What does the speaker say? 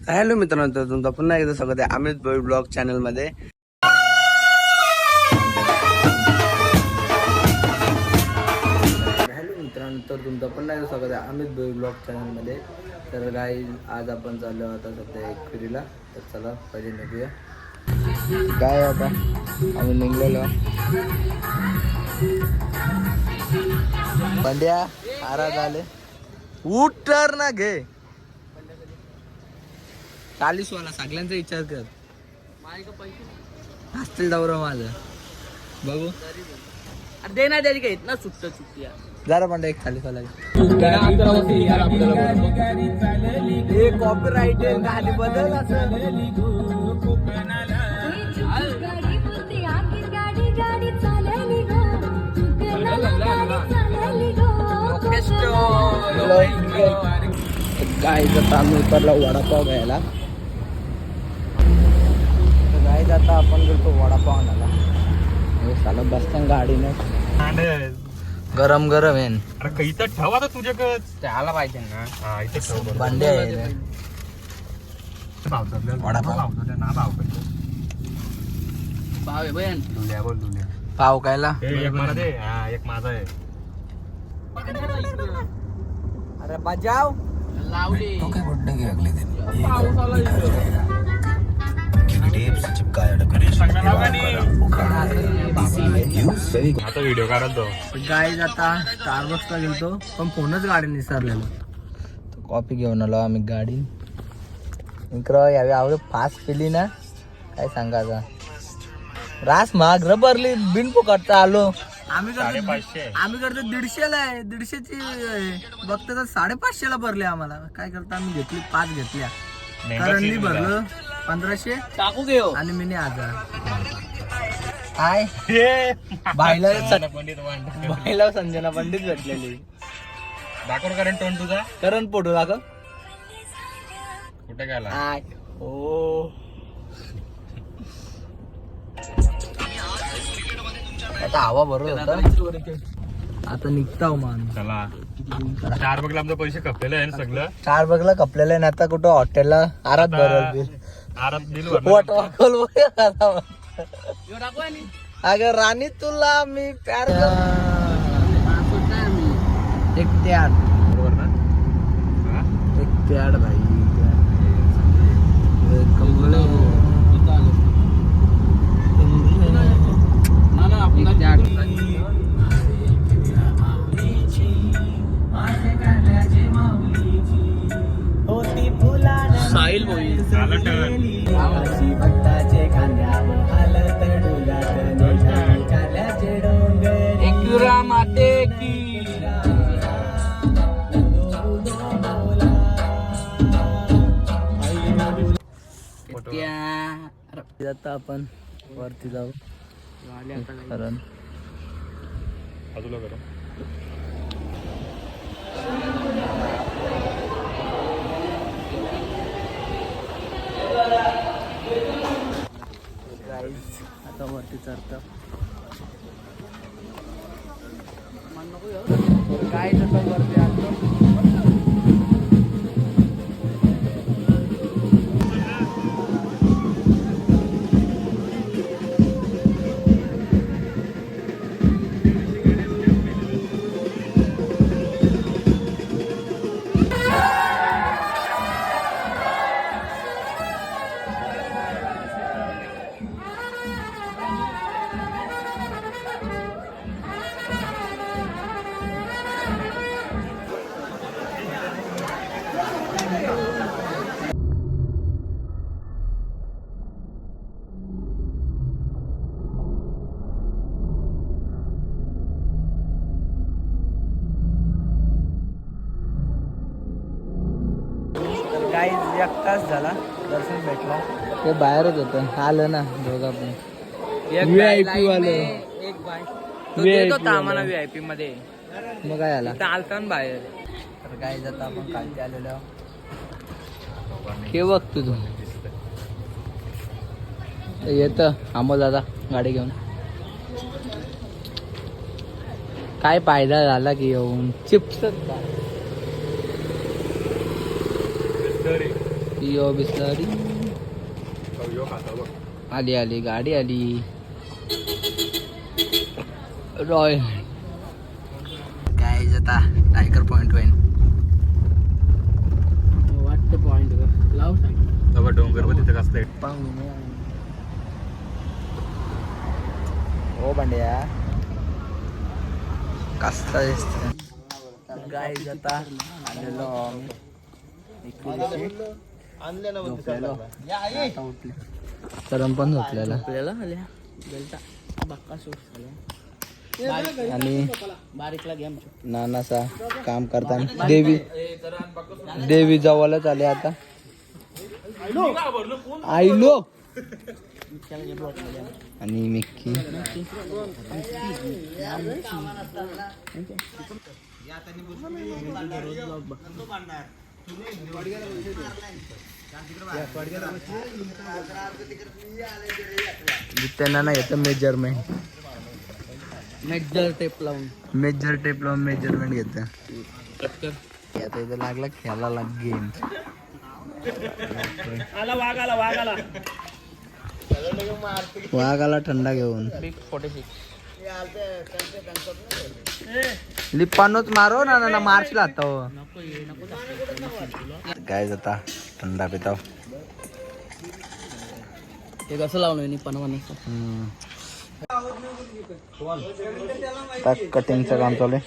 Hello मित्रांनो तर तुमचं पुन्हा एकदा स्वागत आहे अमित भोई ब्लॉग चॅनलमध्ये हॅलो मित्रांनो तर तुमचं पुन्हा एकदा स्वागत आहे अमित भोई ब्लॉग चॅनलमध्ये तर गाई आज आपण चाललो आता सध्या एक फेरीला. तर चला पहिले निघूया. काय आता? आम्ही निघलेलो. पंड्या आरा झाले उठ तर ना घे. चाळीस वाला सगळ्यांचा विचार कर. असतील दौरा माझं. बघू. अरे दे ना त्याची काही. ना सुट्ट सुट्टी. जरा पण एक चाळीस वाला कॉपीराईट गाणी बदल असं. गाडी बोलते आगीत गाडी गाडी चालली गो तुकला गाडी चालली गो गायचं आम्ही उतरला वडापाव घ्यायला. गाय आता आपण गेलो वडापाव आणायला. हे साला बसताना गाडीने. गरम गरम आहे. अरे इथं ठेवा तर तुझ्याकडच त्याला पाहिजे ना. हा इथं आहे. वडापाव. पाव आहे बयन लुल्या बोल लुल्या. पाव खायला? ए, एक मला दे हा एक माझा आहे. अरे बजाव. लावले चांगलं नाव का नाही? आता व्हिडिओ काढत तो. गाय आता स्टारबक्सला गेलतो पण फोनच गाडी निसरलेलो कॉफी घेऊन आलो आम्ही गाडी. इकडं यावी आवड फास्ट केली ना? काय सांगायचं रास महाग रबरली बिन फुकटचा आलो. आम्ही करतो आम्ही करतो दीडशेला आहे दीडशेची बघतो तर साडेपाचशेला भरले आम्हाला. काय करतो आम्ही घेतली पाच घेतल्या. करणनी भरलं. पंधराशे टाकू घेऊ. आणि मी हजार काय? बायला पंडित. बायला संजना पंडित भेटलेली. दाखव कारण टोन तुझा. करण फोटो दाखव. कुठे गेला? ओ. आता हवा बरोबर होता. आता निघता हो मान चला. चार बघला आमचं पैसे कपलेले आहे ना सगळं. चार बघला कपलेलं आहे ना आता कुठं हॉटेलला आरात भरल आरात दिल वॉट वाकल ह्यो टाकू आणि अगं राणी तुला मी प्यार एक त्याड बरोबर ना? हा? एक त्याड भाई साहिल बोई एकविरा की त्या आता आपण वरती जाऊ. कारण बाजूला करा आता वरती चढतं. काय आता वरती गाईज एक तास झाला दर्शन भेटला. ते बाहेरच होतं. आलं ना दोघा पण बाय वाले. एक बाय तो VIP देत होता आम्हाला. व्हीआयपी मध्ये. मग काय आला? आलता ना बाहेर. तर गाईज आता आपण खालती आलेलो के बघतो तू येत. अमोल दादा गाडी घेऊन. काय फायदा झाला की येऊन? चिप्स तरी यो बिस्लरी यो खाता बघ. आली आली गाडी आली. रॉयल. काय आता टायगर पॉइंट होईन वाटतं पॉइंट लाव सांग. तेव्हा डोंगर वर तिथं कसलं हो बंड्या कसला दिसत गाय जाता आलेलो आम्ही झोपलेलो. आता उठले करम पण झोपलेला आपल्याला आल्या बेलटा बाक्का सूट झाल्या आणि बारीकला घे आमच्या नानासा काम करताना. देवी देवी जवळच आले आता. आई लो. आणि मिक्की त्यांना नाही येतं मेजरमेंट मेजर टेप लावून. मेजर टेप लावून मेजरमेंट घेतं. आता इथं लागला खेळायला गेम आला वाघ आला वाघ आला. वाघ आला थंडा घेऊन. फोर्टी सिक्स लिप्पानोच मारो ना ना मार्च लातो नको ये नको काय जाता थंडा पिताव. ते कसं लावलं नि पनवानाचं कटिंगचं काम चालू आहे.